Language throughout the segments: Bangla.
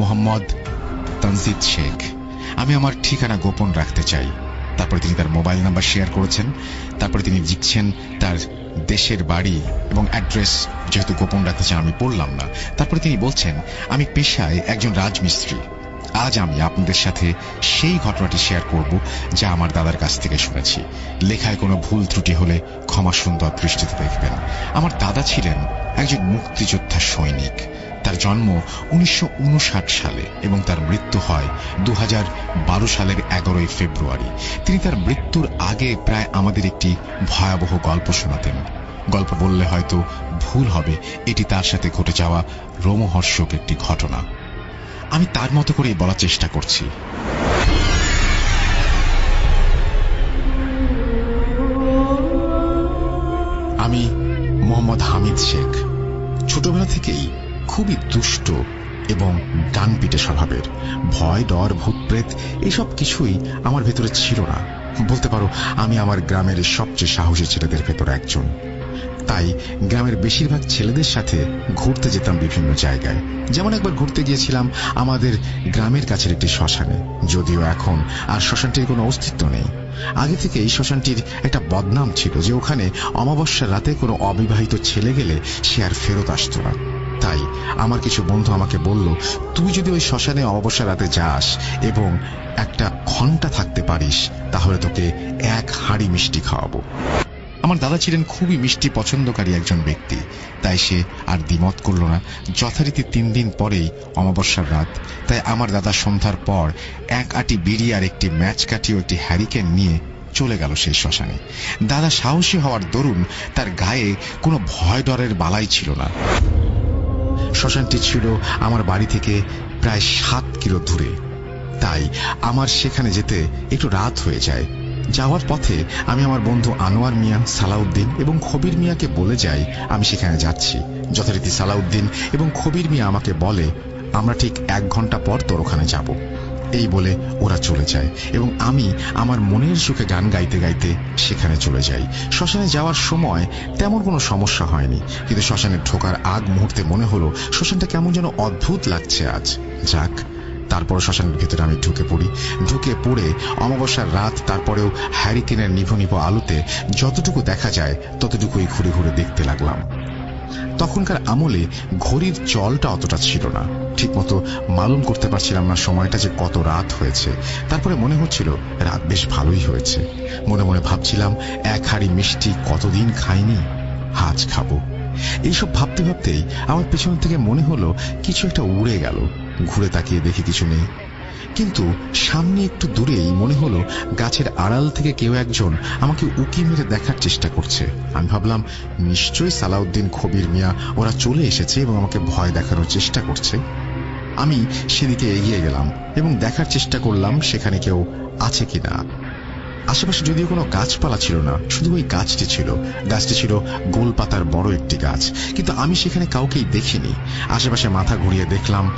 মোহাম্মদ তানজিদ শেখ। আমি আমার ঠিকানা গোপন রাখতে চাই। তারপরে তিনি তার মোবাইল নাম্বার শেয়ার করেছেন। তারপরে তিনি লিখছেন তার দেশের বাড়ি এবং অ্যাড্রেস। যেহেতু গোপন রাখতে চান আমি পড়লাম না। তারপরে তিনি বলছেন, আমি পেশায় একজন রাজমিস্ত্রি। আজ আমি আপনাদের সাথে সেই ঘটনাটি শেয়ার করব যা আমার দাদার কাছ থেকে শুনেছি। লেখায় কোনো ভুল ত্রুটি হলে ক্ষমা সুন্দর দৃষ্টিতে দেখবেন। আমার দাদা ছিলেন একজন মুক্তিযোদ্ধা সৈনিক। তার জন্ম উনিশশো উনষাট সালে এবং তার মৃত্যু হয় দু হাজার বারো সালের এগারোই ফেব্রুয়ারি। তিনি তার মৃত্যুর আগে প্রায় আমাদের একটি ভয়াবহ গল্প শোনাতেন। গল্প বললে হয়তো ভুল হবে, এটি তার সাথে ঘটে যাওয়া রোমহর্ষক একটি ঘটনা। আমি তার মতো করেই বলার চেষ্টা করছি। আমি মোহাম্মদ হামিদ শেখ। ছোটবেলা থেকেই খুবই দুষ্ট এবং ডান পিটে স্বভাবের, ভয়, ডর, ভূত প্রেত, এসব কিছুই আমার ভেতরে ছিল না। বলতে পারো, আমি আমার গ্রামের সবচেয়ে সাহসী ছেলেদের ভেতর একজন। তাই গ্রামের বেশিরভাগ ছেলেদের সাথে ঘুরতে যেতাম বিভিন্ন জায়গায়। যেমন একবার ঘুরতে গিয়েছিলাম আমাদের গ্রামের কাছের একটি শ্মশানে। যদিও এখন আর শ্মশানটির কোনো অস্তিত্ব নেই। আগে থেকে এই শ্মশানটির একটা বদনাম ছিল যে ওখানে অমাবস্যার রাতে কোনো অবিবাহিত ছেলে গেলে সে আর ফেরত আসতো না। তাই আমার কিছু বন্ধু আমাকে বলল, তুই যদি ওই শ্মশানে অমাবস্যা রাতে যাস এবং একটা ঘণ্টা থাকতে পারিস, তাহলে তোকে এক হাঁড়ি মিষ্টি খাওয়াবো। আমার দাদা ছিলেন খুবই মিষ্টি পছন্দকারী একজন ব্যক্তি, তাই সে আর দ্বিমত করল না। যথারীতি তিন দিন পরেই অমাবস্যার রাত, তাই আমার দাদা সন্ধ্যার পর এক আটি বিড়ি আর একটি ম্যাচ ও একটি হ্যারিকেন নিয়ে চলে গেল সেই শ্মশানে। দাদা সাহসী হওয়ার দরুন তার গায়ে কোনো ভয় ডরের বালাই ছিল না। শ্মশানটি ছিল আমার বাড়ি থেকে প্রায় সাত কিলো দূরে। তাই আমার সেখানে যেতে একটু রাত হয়ে যায়। যাওয়ার পথে আমি আমার বন্ধু আনোয়ার মিয়া, সালাউদ্দিন এবং খবির মিয়াকে বলে যাই, আমি সেখানে যাচ্ছি। যথারীতি সালাউদ্দিন এবং খবির মিয়া আমাকে বলে, আমরা ঠিক এক ঘণ্টা পর তোর ওখানে যাব। এই বলে ওরা চলে যায় এবং আমি আমার মনের সুখে গান গাইতে গাইতে সেখানে চলে যাই। শ্মশানে যাওয়ার সময় তেমন কোনো সমস্যা হয়নি, কিন্তু শ্মশানে ঢোকার আগ মুহূর্তে মনে হলো শ্মশানটা কেমন যেন অদ্ভুত লাগছে আজ। যাক তারপর শ্মশানের ভেতরে আমি ঢুকে পড়ি। ঢুকে পড়ে অমাবস্যার রাত, তারপরেও হ্যারিকেনের নিভ নিভ আলোতে যতটুকু দেখা যায় ততটুকুই ঘুরে ঘুরে দেখতে লাগলাম। তখনকার আমলে ঘড়ির চলটা অতটা ছিল না। ঠিকমতো মালুম করতে পারছিলাম না সময়টা যে কত রাত হয়েছে। তারপরে মনে হচ্ছিল রাত বেশ ভালোই হয়েছে। মনে মনে ভাবছিলাম, এক হাড়ি মিষ্টি কতদিন খাইনি? আজ খাব। এইসব ভাবতে ভাবতেই আমার পেছন থেকে মনে হলো, কিছু একটা উড়ে গেল। ঘুরে তাকিয়ে দেখি কিছু নেই। কিন্তু সামনে একটু দূরেই মনে হলো গাছের আড়াল থেকে কেউ একজন আমাকে উকি মেরে দেখার চেষ্টা করছে। আমি ভাবলাম, নিশ্চয়ই সালাউদ্দিন খবির মিয়া, ওরা চলে এসেছে এবং আমাকে ভয় দেখানোর চেষ্টা করছে। আমি সেদিকে এগিয়ে গেলাম এবং দেখার চেষ্টা করলাম সেখানে কেউ আছে কিনা। আশেপাশে যদিও কোনো গাছপালা ছিল না, শুধু ওই গাছটি ছিল। গাছটি ছিল গোল পাতার বড় একটি গাছ, কিন্তু আমি সেখানে কাউকেই দেখিনি। আশেপাশে মাথা ঘুরিয়ে দেখলাম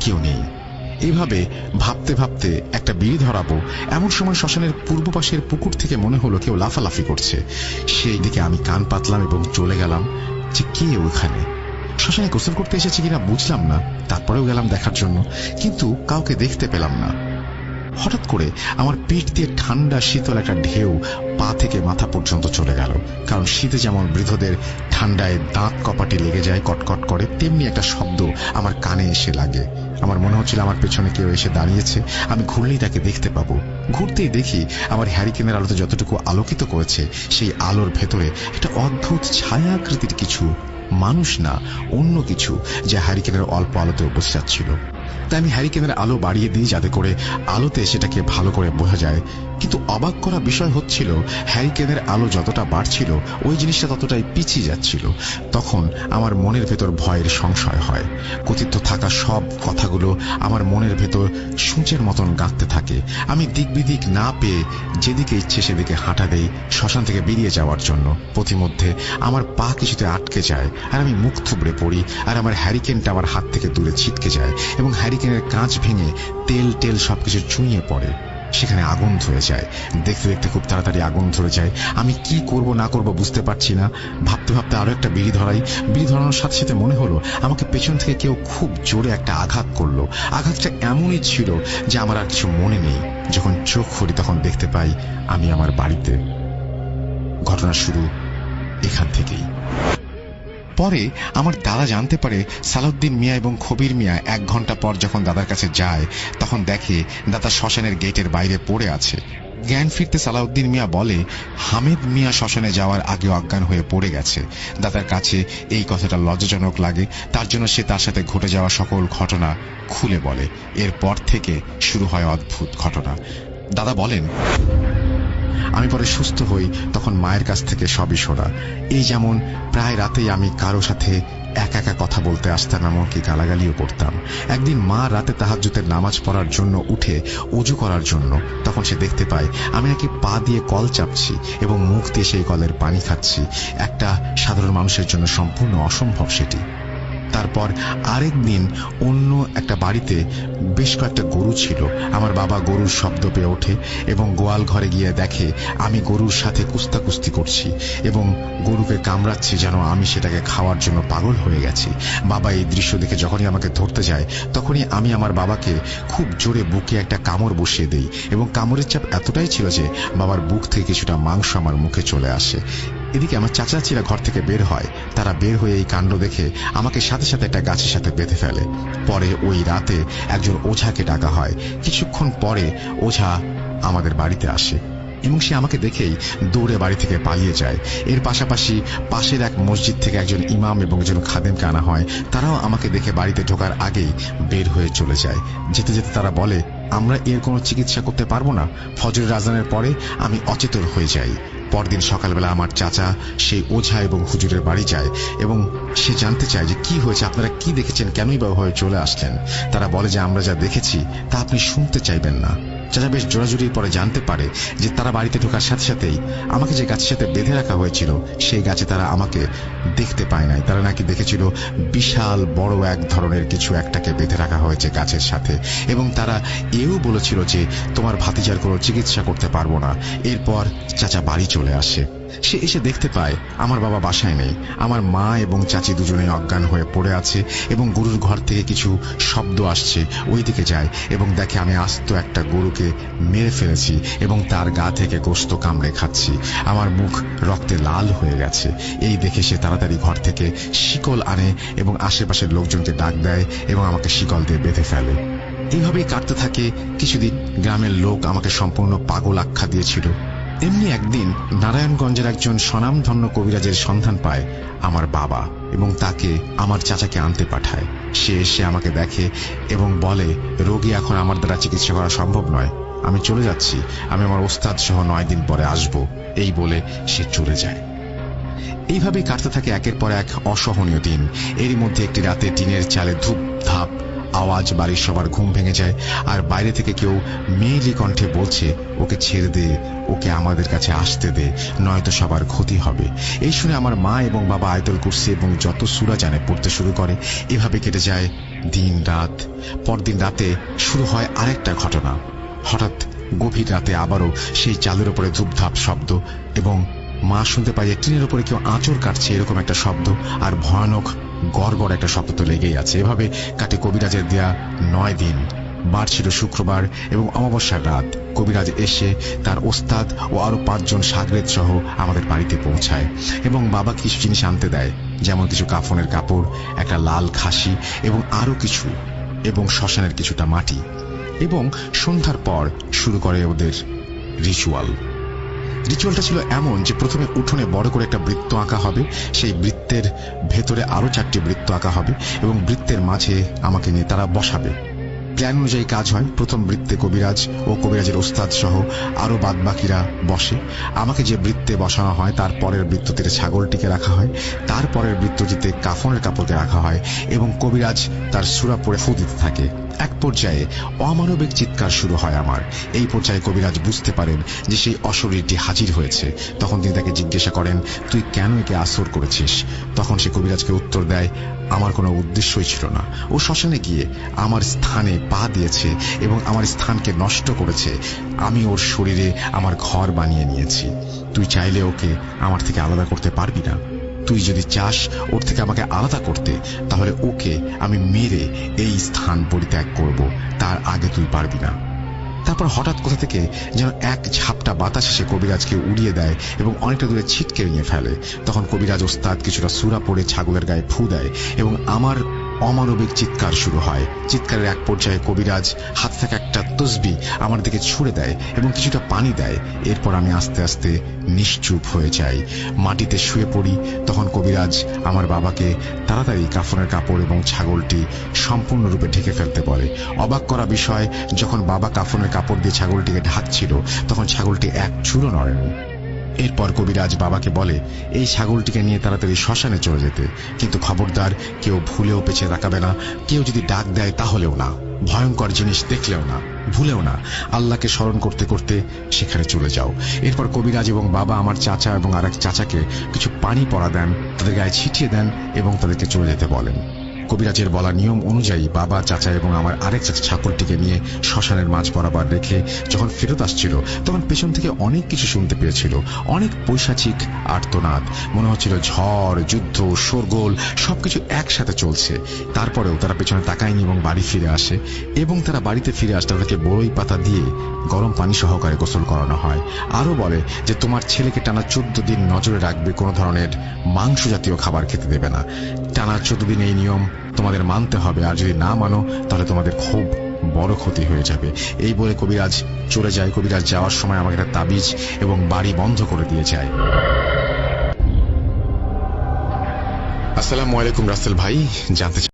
কেউ নেই। এইভাবে ভাবতে ভাবতে একটা বিড়ি ধরাবো, এমন সময় শ্মশানের পূর্ব পাশের পুকুর থেকে মনে হলো কেউ লাফালাফি করছে। সেই দিকে আমি কান পাতলাম এবং চলে গেলাম যে কে ওখানে শ্মশানে গোসল করতে এসেছে কিনা বুঝলাম না, তারপরেও গেলাম দেখার জন্য, কিন্তু কাউকে দেখতে পেলাম না। হঠাৎ করে আমার পেট দিয়ে ঠান্ডা, শীতল একটা ঢেউ পা থেকে মাথা পর্যন্ত চলে গেল। কারণ শীতে যেমন বৃদ্ধদের ঠান্ডায় দাঁত কপাটি লেগে যায়, কটকট করে, তেমনি একটা শব্দ আমার কানে এসে লাগে। আমার মনে হচ্ছিল আমার পেছনে কেউ এসে দাঁড়িয়েছে। আমি ঘুরলেই তাকে দেখতে পাবো। ঘুরতেই দেখি আমার হ্যারিকেনের আলোতে যতটুকু আলোকিত করেছে, সেই আলোর ভেতরে একটা অদ্ভুত ছায়াকৃতির কিছু মানুষ না, অন্য কিছু, যা হ্যারিকেনের অল্প আলোতে বসে যাচ্ছিল তাই আমি হ্যারিকেনের আলো বাড়িয়ে দিই যাতে করে আলোতে সেটাকে ভালো করে বোঝা যায়। কিন্তু অবাক করা বিষয় হচ্ছিল, হ্যারিকেনের আলো যতটা বাড়ছিল, ওই জিনিসটা ততটাই পিছিয়ে যাচ্ছিল। তখন আমার মনের ভেতর ভয়ের সংশয় হয়। কথিত থাকা সব কথাগুলো আমার মনের ভেতর সূচের মতন গাঁথতে থাকে। আমি দিক বিদিক না পেয়ে যেদিকে ইচ্ছে সেদিকে হাঁটা দেই শ্মশান থেকে বেরিয়ে যাওয়ার জন্য। পথিমধ্যে আমার পা কিছুতে আটকে যায়, আর আমি মুখ থুবড়ে পড়ি, আর আমার হ্যারিকেনটা আমার হাত থেকে দূরে ছিটকে যায় এবং হ্যারিকেনের কাঁচ ভেঙে তেল টেল সবকিছু চুঁইয়ে পড়ে। সেখানে আগুন ধরে যায়। দেখতে দেখতে খুব তাড়াতাড়ি আগুন ধরে যায়। আমি কি করব, না করব বুঝতে পারছি না। ভাবতে ভাবতে আরও একটা বিড়ি ধরাই। বিড়ি ধরানোর সাথে সাথে মনে হলো, আমাকে পেছন থেকে কেউ খুব জোরে একটা আঘাত করল। আঘাতটা এমনই ছিল যে আমার আর কিছু মনে নেই। যখন চোখ খুলি তখন দেখতে পাই, আমি আমার বাড়িতে। ঘটনা শুরু এখান থেকেই। পরে আমার দাদা জানতে পারে সালাউদ্দিন মিয়া এবং খবির মিয়া এক ঘণ্টা পর যখন দাদার কাছে যায়, তখন দেখে দাদা শ্মশানের গেটের বাইরে পড়ে আছে। জ্ঞান ফিরতে সালাউদ্দিন মিয়া বলে, হামিদ মিয়া শ্মশানে যাওয়ার আগে অজ্ঞান হয়ে পড়ে গেছে। দাদার কাছে এই কথাটা লজ্জাজনক লাগে। তার জন্য সে তার সাথে ঘটে যাওয়া সকল ঘটনা খুলে বলে। এরপর থেকে শুরু হয় অদ্ভুত ঘটনা। দাদা বলেন আমি পরে সুস্থ হই, তখন মায়ের কাছ থেকে সবই শোনা এই যেমন প্রায় রাতেই আমি কারও সাথে একা একা কথা বলতে আসতাম এমনকি গালাগালিও করতাম। একদিন মা রাতে তাহাজ্জুতের নামাজ পড়ার জন্য উঠে অজু করার জন্য তখন সে দেখতে পায়, আমি নাকি পা দিয়ে কল চাপছি এবং মুখ দিয়ে সেই কলের পানি খাচ্ছি। একটা সাধারণ মানুষের জন্য সম্পূর্ণ অসম্ভব সেটি। তারপর আরেক দিন অন্য একটা বাড়িতে বেশ কয়েকটা গরু ছিল। আমার বাবা গরুর শব্দ পেয়ে ওঠে এবং গোয়াল ঘরে গিয়ে দেখে, আমি গরুর সাথে কুস্তাকুস্তি করছি এবং গরুকে কামড়াচ্ছি যেন আমি সেটাকে খাওয়ার জন্য পাগল হয়ে গেছি। বাবা এই দৃশ্য দেখে যখনই আমাকে ধরতে যায়, তখনই আমি আমার বাবাকে খুব জোরে বুকে একটা কামড় বসিয়ে দেই এবং কামড়ের চাপ এতটাই ছিল যে বাবার বুক থেকে কিছুটা মাংস আমার মুখে চলে আসে। এদিকে আমার চাচাচিরা ঘর থেকে বের হয়। তারা বের হয়ে এই কাণ্ড দেখে আমাকে সাথে সাথে একটা গাছের সাথে বেঁধে ফেলে। পরে ওই রাতে একজন ওঝাকে ডাকা হয়। কিছুক্ষণ পরে ওঝা আমাদের বাড়িতে আসে এবং সে আমাকে দেখেই দৌড়ে বাড়ি থেকে পালিয়ে যায়। এর পাশাপাশি পাশের এক মসজিদ থেকে একজন ইমাম এবং একজন খাদেমকে আনা হয়। তারাও আমাকে দেখে বাড়িতে ঢোকার আগেই বের হয়ে চলে যায়। যেতে যেতে তারা বলে, আমরা এর কোনো চিকিৎসা করতে পারব না। ফজরের রাজানের পরে আমি অচেতন হয়ে যাই। পরদিন সকালবেলা আমার চাচা সেই ওঝা এবং হুজুরের বাড়ি যায় এবং সে জানতে চায় যে কি হয়েছে, আপনারা কি দেখেছেন, কেনই বা হয়ে চলে আসলেন। তারা বলে যে, আমরা যা দেখেছি, তা আপনি শুনতে চাইবেন না। চাচা বেশ জোরাজুরির পরে জানতে পারে যে তারা বাড়িতে ঢোকার সাথে সাথেই আমাকে যে গাছের সাথে বেঁধে রাখা হয়েছিল, সেই গাছে তারা আমাকে দেখতে পায় নাই। তারা নাকি দেখেছিল বিশাল, বড় এক ধরনের কিছু একটাকে বেঁধে রাখা হয়েছে গাছের সাথে এবং তারা এও বলেছিল যে তোমার ভাতিজার কোনো চিকিৎসা করতে পারব না। এরপর চাচা বাড়ি চলে আসে। সে এসে দেখতে পায়, আমার বাবা বাসায় নেই। আমার মা এবং চাচি দুজনেই অজ্ঞান হয়ে পড়ে আছে এবং গরুর ঘর থেকে কিছু শব্দ আসছে। ওই দিকে যায় এবং দেখে আমি আস্ত একটা গরুকে মেরে ফেলেছি এবং তার গা থেকে গোস্ত কামড়ে খাচ্ছি। আমার মুখ রক্তে লাল হয়ে গেছে। এই দেখে সে তাড়াতাড়ি ঘর থেকে শিকল আনে এবং আশেপাশের লোকজনকে ডাক দেয় এবং আমাকে শিকল দিয়ে বেঁধে ফেলে। এইভাবেই কাটতে থাকে। কিছুদিন গ্রামের লোক আমাকে সম্পূর্ণ পাগল আখ্যা দিয়েছিল। এমনি একদিন নারায়ণগঞ্জের একজন স্বনামধন্য কবিরাজের সন্ধান পায় আমার বাবা এবং তাকে আমার চাচাকে আনতে পাঠায়। সে এসে আমাকে দেখে এবং বলে, রোগী এখন আমার দ্বারা চিকিৎসা করা সম্ভব নয়। আমি চলে যাচ্ছি। আমি আমার ওস্তাদ সহ নয় দিন পরে আসব। এই বলে সে চলে যায়। এইভাবেই কাটতে থাকে একের পর এক অসহনীয় দিন। এরই মধ্যে একটি রাতে টিনের চালে ধূপ ধাপ আওয়াজ বাড়ির সবার ঘুম ভেঙে যায় আর বাইরে থেকে কেউ মেয়েলি কণ্ঠে বলছে ওকে ছেড়ে দে, ওকে আমাদের কাছে আসতে দে, নয়তো সবার ক্ষতি হবে। এই শুনে আমার মা এবং বাবা আয়তল করছে এবং যত সুরা জানে পড়তে শুরু করে, এভাবে কেটে যায় দিন রাত। পরদিন রাতে শুরু হয় আরেকটা ঘটনা। হঠাৎ গভীর রাতে আবারও সেই চালের উপরে ধূপধাপ শব্দ এবং মা শুনতে পাই টিনের উপরে কেউ আঁচড় কাটছে এরকম একটা শব্দ আর ভয়ানক গড় একটা শব্দ তো লেগেই আছে। এভাবে কাটে কবিরাজের দেয়া নয় দিন। বার ছিল শুক্রবার এবং অমাবস্যার রাত। কবিরাজ এসে তার ওস্তাদ ও আরও পাঁচজন সাগরেদ সহ আমাদের বাড়িতে পৌঁছায় এবং বাবা কিছু জিনিস আনতে দেয়, যেমন কিছু কাফনের কাপড়, একটা লাল খাসি এবং আরও কিছু, এবং শ্মশানের কিছুটা মাটি এবং সন্ধ্যার পর শুরু করে ওদের রিচুয়াল রিচুয়ালটা ছিল এমন যে প্রথমে উঠোনে বড় করে একটা বৃত্ত আঁকা হবে, সেই বৃত্তের ভেতরে আরও চারটি বৃত্ত আঁকা হবে এবং বৃত্তের মাঝে আমাকে নিয়ে তারা বসাবে। প্ল্যান অনুযায়ী কাজ হয়। প্রথম বৃত্তে কবিরাজ ও কবিরাজের ওস্তাদ সহ আরও বাদবাকিরা বসে। আমাকে যে বৃত্তে বসানো হয়, তার পরের বৃত্তটিতে ছাগলটিকে রাখা হয়। তার পরের বৃত্তটিতে কাফনের কাপড়কে রাখা হয় এবং কবিরাজ তার সুরা পরে ফু দিতে থাকে। এক পর্যায়ে অমানবিক চিৎকার শুরু হয় আমার। এই পর্যায়ে কবিরাজ বুঝতে পারেন যে সেই অশরীরটি হাজির হয়েছে। তখন তিনি তাকে জিজ্ঞাসা করেন, তুই কেন একে আসর করেছিস? তখন সে কবিরাজকে উত্তর দেয়, আমার কোনো উদ্দেশ্যই ছিল না। ও শ্মশানে গিয়ে আমার স্থানে পা দিয়েছে এবং আমার স্থানকে নষ্ট করেছে। আমি ওর শরীরে আমার ঘর বানিয়ে নিয়েছি। তুই চাইলে ওকে আমার থেকে আলাদা করতে পারবি না? তুই যদি চাস ওর থেকে আমাকে আলাদা করতে, তাহলে ওকে আমি মেরে এই স্থান পরিত্যাগ করব। তার আগে তুই পারবি না। তারপর হঠাৎ কোথা থেকে যেন এক ঝাপটা বাতাস এসে কবিরাজকে উড়িয়ে দেয় এবং অনেকটা দূরে ছিটকে নিয়ে ফেলে। তখন কবিরাজ ওস্তাদ কিছুটা সুরা পড়ে ছাগলের গায়ে ফু দেয় এবং আমার অমানবিক চিৎকার শুরু হয়। চিৎকারের এক পর্যায়ে কবিরাজ হাত থেকে একটা তসবি আমার দিকে ছুড়ে দেয় এবং কিছুটা পানি দেয়। এরপর আমি আস্তে আস্তে নিশ্চুপ হয়ে যাই। মাটিতে শুয়ে পড়ি। তখন কবিরাজ আমার বাবাকে তাড়াতাড়ি কাফনের কাপড় এবং ছাগলটি সম্পূর্ণরূপে ঢেকে ফেলতে বলে। অবাক করা বিষয়, যখন বাবা কাফনের কাপড় দিয়ে ছাগলটিকে ঢাকছিল, তখন ছাগলটি এক চুলো নড়েনি। এরপর কবিরাজ বাবাকে বলে, এই ছাগলটিকে নিয়ে তাড়াতাড়ি শ্মশানে চলে যেতে। কিন্তু খবরদার, কেউ ভুলেও পেছে রাখাবে না। কেউ যদি ডাক দেয় তাহলেও না। ভয়ঙ্কর জিনিস দেখলেও না। ভুলেও না। আল্লাহকে স্মরণ করতে করতে সেখানে চলে যাও। এরপর কবিরাজ এবং বাবা আমার চাচা এবং আরেক চাচাকে কিছু পানি পড়া দেন, তাদের গায়ে ছিটিয়ে দেন এবং তাদেরকে চলে যেতে বলেন। কবিরাজের বলা নিয়ম অনুযায়ী বাবা, চাচা এবং আমার আরেক চাচা ছাগলটিকে নিয়ে শ্মশানের মাঝ বরাবর রেখে যখন ফেরত আসছিল, তখন পেছন থেকে অনেক কিছু শুনতে পেয়েছিল। অনেক পৈশাচিক আর্তনাদ। মনে হচ্ছিল ঝড়, যুদ্ধ, শোরগোল সবকিছু একসাথে চলছে। তারপরেও তারা পেছনে তাকায়নি এবং বাড়ি ফিরে আসে এবং তারা বাড়িতে ফিরে আসতে তাদেরকে বড়ই পাতা দিয়ে গরম পানি সহকারে গোসল করানো হয়। আরও বলে যে, তোমার ছেলেকে টানা চোদ্দ দিন নজরে রাখবে, কোনো ধরনের মাংস জাতীয় খাবার খেতে দেবে না। টানা চোদ্দ দিন এই নিয়ম তোমাদের মানতে হবে, আর যদি না মানো, তাহলে তোমাদের খুব বড় ক্ষতি হয়ে যাবে। এই বলে কবিরাজ চলে যায়। কবিরাজ যাওয়ার সময় আমাকে একটা তাবিজ এবং বাড়ি বন্ধ করে দিয়ে যায়। আসসালামু আলাইকুম, রাসেল ভাই। জানতে